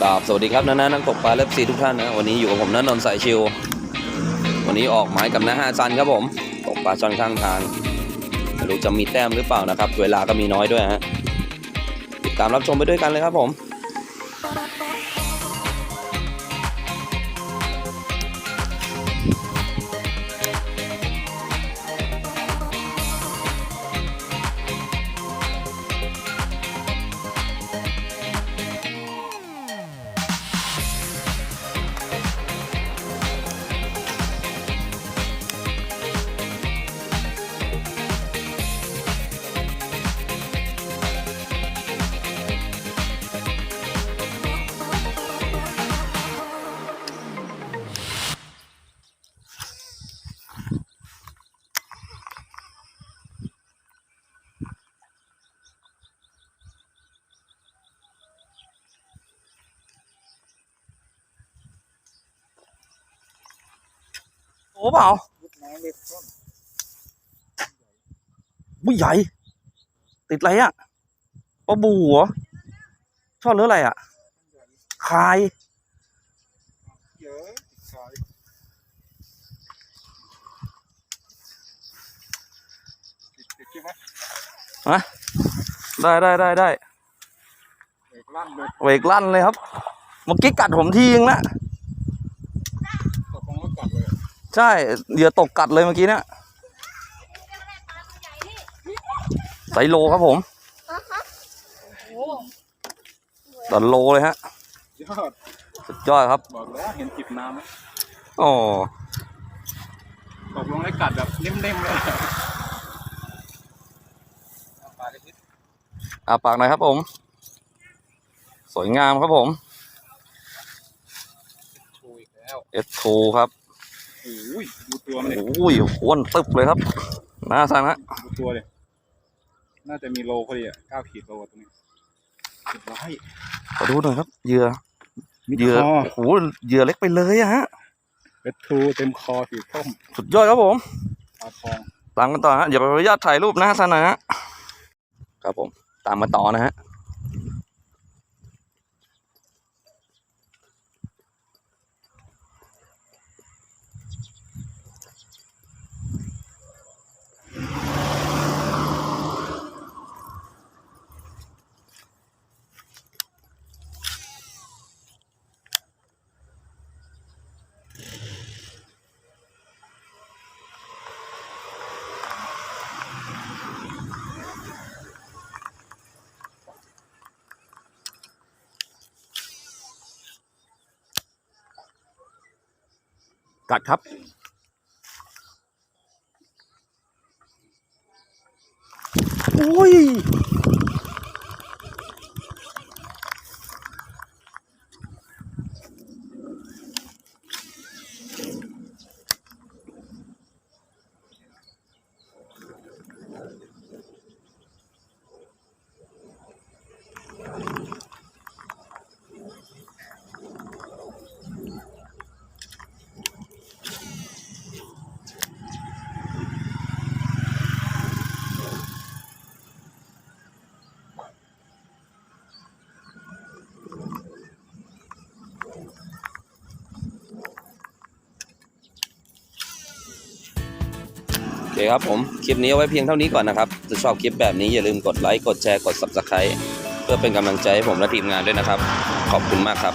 กราบสวัสดีครับน้าๆนักตกปลาเล็บซีทุกท่านนะวันนี้อยู่กับผมน้านนท์สายชิว วันนี้ออกหมายกับน้าฮาซันครับผมตกปลาช่อนข้างทางไม่รู้จะมีแต้มหรือเปล่านะครับ เวลาก็มีน้อยด้วยฮะติดตามรับชมไปด้วยกันเลยครับผม โอ้เปล่าบุ้ยใหญ่ ติดอะไรอะปลาบูเหรอชอบเรืออะไรอะ คาย เยอะซอยติดใช่ไหมได้ได้ได้ได้เอกลั่นเลยเวกลั่นเลยครับเมื่อกี้กัดผมทีนึงนะ ตกลงแล้วกัดเลย ใช่เหยื่อตกกัดเลยเมื่อกี้เนี่ยไซโลครับผมตันโลเลยฮะยอดสุดยอดครับบอกแล้วเห็นจิบน้ำไหมอ๋อตกลงแล้วกัดแบบเล่มๆเลยเอาปลาเล็กอาปากหน่อยครับผม สวยงามครับผมๆชูอีกแล้ว S2 ครับโอ้ยดูตัวมันเลยโอ้ยอ้วนตึบเลยครับน่าสั่งฮะดูตัวเลยน่าจะมีโลพอดีอะเก้าขีดโลตรงนี้สิบร้อยขอดูหน่อยครับเหยื่อมีเหยื่อโอ้โหเหยื่อเล็กไปเลยอะฮะเป็ดทูเต็มคอสีส้มสุดยอดครับผมปลาทองตามกันต่อฮะอย่าไปอนุญาตถ่ายรูปนะฮะท่านนะฮะครับผม ตามมาต่อนะฮะ กัดครับ โอ้ย เคครับผม คลิปนี้เอาไว้เพียงเท่านี้ก่อนนะครับ ถ้าชอบคลิปแบบนี้อย่าลืมกดไลค์ กดแชร์ กด Subscribe เพื่อเป็นกำลังใจให้ผมและทีมงานด้วยนะครับ ขอบคุณมากครับ